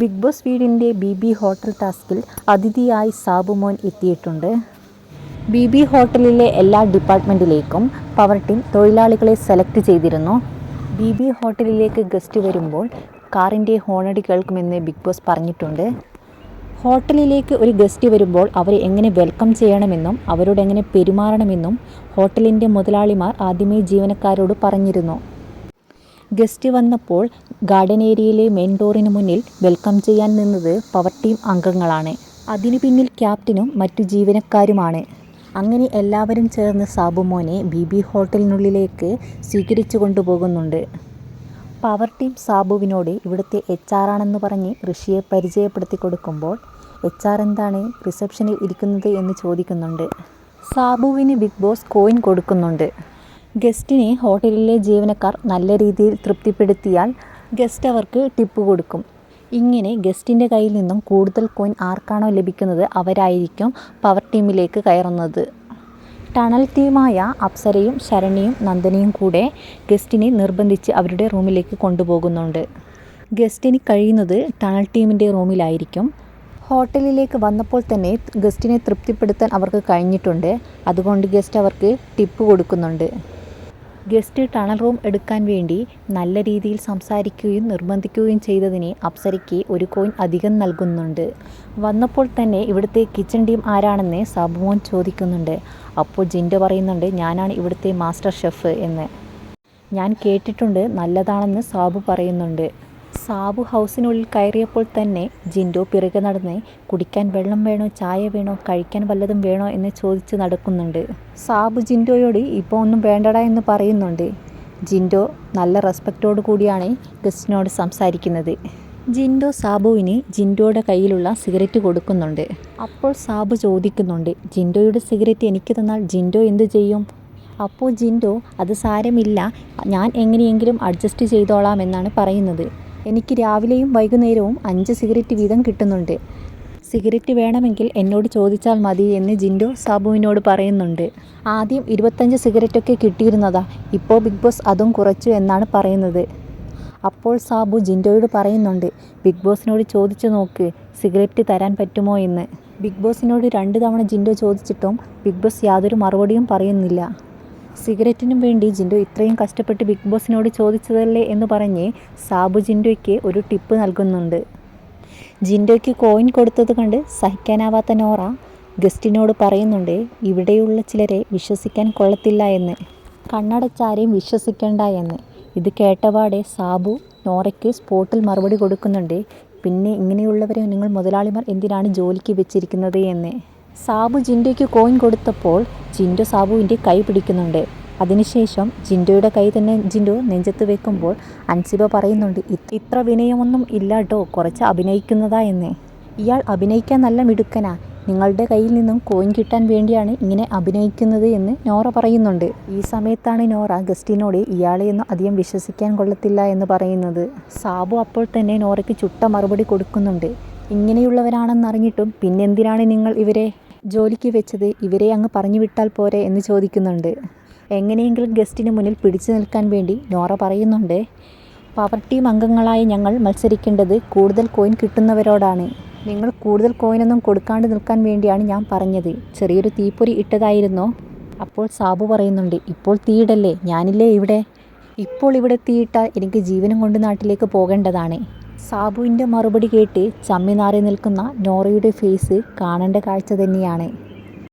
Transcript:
Big Boss വീടിന്റെ B B hotel ടാസ്കിൽ അതിഥിയായി സാബുമോൻ എത്തിയിട്ടുണ്ട്. ബി ബി ഹോട്ടലിലെ എല്ലാ ഡിപ്പാർട്ട്മെന്റിലേക്കും പവർ ടീം തൊഴിലാളികളെ സെലക്ട് ചെയ്തിരുന്നു. ബി ബി ഹോട്ടലിലേക്ക് ഗസ്റ്റ് വരുമ്പോൾ കാറിന്റെ ഹോണടി കേൾക്കുമെന്ന് ബിഗ് ബോസ് പറഞ്ഞിട്ടുണ്ട്. ഹോട്ടലിലേക്ക് ഒരു ഗസ്റ്റ് വരുമ്പോൾ അവരെ എങ്ങനെ വെൽക്കം ചെയ്യണമെന്നും അവരോട് എങ്ങനെ പെരുമാറണമെന്നും ഹോട്ടലിന്റെ മുതലാളിമാർ ആദ്യമേ ജീവനക്കാരോട് പറഞ്ഞിരുന്നു. ഗസ്റ്റ് വന്നപ്പോൾ ഗാർഡൻ ഏരിയയിലെ മെയിൻ ഡോറിന് മുന്നിൽ വെൽക്കം ചെയ്യാൻ നിന്നത് പവർ ടീം അംഗങ്ങളാണ്. അതിനു പിന്നിൽ ക്യാപ്റ്റനും മറ്റു ജീവനക്കാരുമാണ്. അങ്ങനെ എല്ലാവരും ചേർന്ന് സാബുമോനെ ബി ബി ഹോട്ടലിനുള്ളിലേക്ക് സ്വീകരിച്ചു കൊണ്ടുപോകുന്നുണ്ട്. പവർ ടീം സാബുവിനോട് ഇവിടുത്തെ എച്ച് ആർ ആണെന്ന് പറഞ്ഞ് ഋഷിയെ പരിചയപ്പെടുത്തി കൊടുക്കുമ്പോൾ എച്ച് ആർ എന്താണ് റിസപ്ഷനിൽ ഇരിക്കുന്നത് എന്ന് ചോദിക്കുന്നുണ്ട്. സാബുവിന് ബിഗ് ബോസ് കോയിൻ കൊടുക്കുന്നുണ്ട്. ഗസ്റ്റിനെ ഹോട്ടലിലെ ജീവനക്കാർ നല്ല രീതിയിൽ തൃപ്തിപ്പെടുത്തിയാൽ ഗസ്റ്റ് അവർക്ക് ടിപ്പ് കൊടുക്കും. ഇങ്ങനെ ഗസ്റ്റിന്റെ കയ്യിൽ നിന്നും കൂടുതൽ കോയിൻ ആർക്കാണോ ലഭിക്കുന്നത് അവരായിരിക്കും പവർ ടീമിലേക്ക് കയറുന്നത്. ടണൽ ടീമായ അപ്സരയും ശരണിയും നന്ദനയും കൂടെ ഗസ്റ്റിനെ നിർബന്ധിച്ച് അവരുടെ റൂമിലേക്ക് കൊണ്ടുപോകുന്നുണ്ട്. ഗസ്റ്റിന് കഴിയുന്നത് ടണൽ ടീമിന്റെ റൂമിലായിരിക്കും. ഹോട്ടലിലേക്ക് വന്നപ്പോൾ തന്നെ ഗസ്റ്റിനെ തൃപ്തിപ്പെടുത്താൻ അവർക്ക് കഴിഞ്ഞിട്ടുണ്ട്. അതുകൊണ്ട് ഗസ്റ്റ് അവർക്ക് ടിപ്പ് കൊടുക്കുന്നുണ്ട്. ഗസ്റ്റ് ടണൽ റൂം എടുക്കാൻ വേണ്ടി നല്ല രീതിയിൽ സംസാരിക്കുകയും നിർബന്ധിക്കുകയും ചെയ്തതിനെ അപ്സരയ്ക്ക് ഒരു കോയിൻ അധികം നൽകുന്നുണ്ട്. വന്നപ്പോൾ തന്നെ ഇവിടുത്തെ കിച്ചൺ ടീം ആരാണെന്ന് സാബുമോൻ ചോദിക്കുന്നുണ്ട്. അപ്പോൾ ജിൻഡോ പറയുന്നുണ്ട് ഞാനാണ് ഇവിടുത്തെ മാസ്റ്റർ ഷെഫ് എന്ന്. ഞാൻ കേട്ടിട്ടുണ്ട് നല്ലതാണെന്ന് സാബു പറയുന്നുണ്ട്. സാബു ഹൗസിനുള്ളിൽ കയറിയപ്പോൾ തന്നെ ജിൻഡു പിറകെ നടന്ന് കുടിക്കാൻ വെള്ളം വേണോ ചായ വേണോ കഴിക്കാൻ വല്ലതും വേണോ എന്ന് ചോദിച്ച് നടക്കുന്നുണ്ട്. സാബു ജിൻഡോയോട് ഇപ്പോൾ ഒന്നും വേണ്ടടാ എന്ന് പറയുന്നുണ്ട്. ജിൻഡോ നല്ല റെസ്പെക്റ്റോടു കൂടിയാണ് ഗസ്റ്റിനോട് സംസാരിക്കുന്നത്. ജിൻഡോ സാബുവിന് ജിൻഡോയുടെ കയ്യിലുള്ള സിഗരറ്റ് കൊടുക്കുന്നുണ്ട്. അപ്പോൾ സാബു ചോദിക്കുന്നുണ്ട് ജിൻഡോയുടെ സിഗരറ്റ് എനിക്ക് തന്നാൽ ജിൻഡോ എന്ത് ചെയ്യും? അപ്പോൾ ജിൻഡോ അത് സാരമില്ല ഞാൻ എങ്ങനെയെങ്കിലും അഡ്ജസ്റ്റ് ചെയ്തോളാം എന്നാണ് പറയുന്നത്. എനിക്ക് രാവിലെയും വൈകുന്നേരവും അഞ്ച് സിഗരറ്റ് വീതം കിട്ടുന്നുണ്ട്. സിഗരറ്റ് വേണമെങ്കിൽ എന്നോട് ചോദിച്ചാൽ മതി എന്ന് ജിൻഡോ സാബുവിനോട് പറയുന്നുണ്ട്. ആദ്യം ഇരുപത്തഞ്ച് സിഗരറ്റൊക്കെ കിട്ടിയിരുന്നതാ ഇപ്പോൾ ബിഗ് ബോസ് അതും കുറച്ചു എന്നാണ് പറയുന്നത്. അപ്പോൾ സാബു ജിൻഡോയോട് പറയുന്നുണ്ട് ബിഗ് ബോസിനോട് ചോദിച്ചു നോക്ക് സിഗരറ്റ് തരാൻ പറ്റുമോ എന്ന്. ബിഗ് ബോസിനോട് രണ്ട് തവണ ജിൻഡോ ചോദിച്ചിട്ടും ബിഗ് ബോസ് യാതൊരു മറുപടിയും പറയുന്നില്ല. സിഗരറ്റിനും വേണ്ടി ജിൻഡോ ഇത്രയും കഷ്ടപ്പെട്ട് ബിഗ് ബോസിനോട് ചോദിച്ചതല്ലേ എന്ന് പറഞ്ഞ് സാബു ജിൻഡോയ്ക്ക് ഒരു ടിപ്പ് നൽകുന്നുണ്ട്. ജിൻഡോയ്ക്ക് കോയിൻ കൊടുത്തത് കണ്ട് സഹിക്കാനാവാത്ത നോറ ഗസ്റ്റിനോട് പറയുന്നുണ്ട് ഇവിടെയുള്ള ചിലരെ വിശ്വസിക്കാൻ കൊള്ളത്തില്ല എന്ന്. കണ്ണടച്ചാരെയും വിശ്വസിക്കേണ്ട എന്ന് ഇത് കേട്ടപാടെ സാബു നോറയ്ക്ക് സ്പോട്ടിൽ മറുപടി കൊടുക്കുന്നുണ്ട് പിന്നെ ഇങ്ങനെയുള്ളവരെ നിങ്ങൾ മുതലാളിമാർ എന്തിനാണ് ജോലിക്ക് വെച്ചിരിക്കുന്നത് എന്ന്. സാബു ജിൻഡോയ്ക്ക് കോയിൻ കൊടുത്തപ്പോൾ ജിൻഡോ സാബുവിന്റെ കൈ പിടിക്കുന്നുണ്ട്. അതിനുശേഷം ജിൻഡോയുടെ കൈ തന്നെ ജിൻഡോ നെഞ്ചത്ത് വെക്കുമ്പോൾ അൻസിബ പറയുന്നുണ്ട് ഇത്ര വിനയമൊന്നും ഇല്ല കേട്ടോ കുറച്ച് അഭിനയിക്കുന്നതാ എന്ന്. ഇയാൾ അഭിനയിക്കാൻ നല്ല മിടുക്കനാ. നിങ്ങളുടെ കയ്യിൽ നിന്നും കോയിൻ കിട്ടാൻ വേണ്ടിയാണ് ഇങ്ങനെ അഭിനയിക്കുന്നത് എന്ന് നോറ പറയുന്നുണ്ട്. ഈ സമയത്താണ് നോറ ഗസ്റ്റിനോട് ഇയാളെയൊന്നും അധികം വിശ്വസിക്കാൻ കൊള്ളത്തില്ല എന്ന് പറയുന്നത്. സാബു അപ്പോൾ തന്നെ നോറയ്ക്ക് ചുട്ട മറുപടി കൊടുക്കുന്നുണ്ട്. ഇങ്ങനെയുള്ളവരാണെന്നറിഞ്ഞിട്ടും പിന്നെന്തിനാണ് നിങ്ങൾ ഇവരെ ജോലിക്ക് വെച്ചത് ഇവരെ അങ്ങ് പറഞ്ഞു വിട്ടാൽ പോരെ എന്ന് ചോദിക്കുന്നുണ്ട്. എങ്ങനെയെങ്കിലും ഗസ്റ്റിന് മുന്നിൽ പിടിച്ചു നിൽക്കാൻ വേണ്ടി നോറ പറയുന്നുണ്ട് പവർ ടീം അംഗങ്ങളായ ഞങ്ങൾ മത്സരിക്കേണ്ടത് കൂടുതൽ കോയിൻ കിട്ടുന്നവരോടാണ്. നിങ്ങൾ കൂടുതൽ കോയിനൊന്നും കൊടുക്കാണ്ട് നിൽക്കാൻ വേണ്ടിയാണ് ഞാൻ പറഞ്ഞത്. ചെറിയൊരു തീപ്പൊരി ഇട്ടതായിരുന്നോ. അപ്പോൾ സാബു പറയുന്നുണ്ട് ഇപ്പോൾ തീയിടല്ലേ? ഞാനില്ലേ ഇവിടെ? ഇപ്പോൾ ഇവിടെ തീയിട്ടാൽ എനിക്ക് ജീവനം കൊണ്ട് നാട്ടിലേക്ക് പോകേണ്ടതാണ്. സാബുവിന്റെ മറുപടി കേട്ട് ചമ്മി നാറി നിൽക്കുന്ന നോറയുടെ ഫേസ് കാണേണ്ട കാഴ്ച തന്നെയാണ്.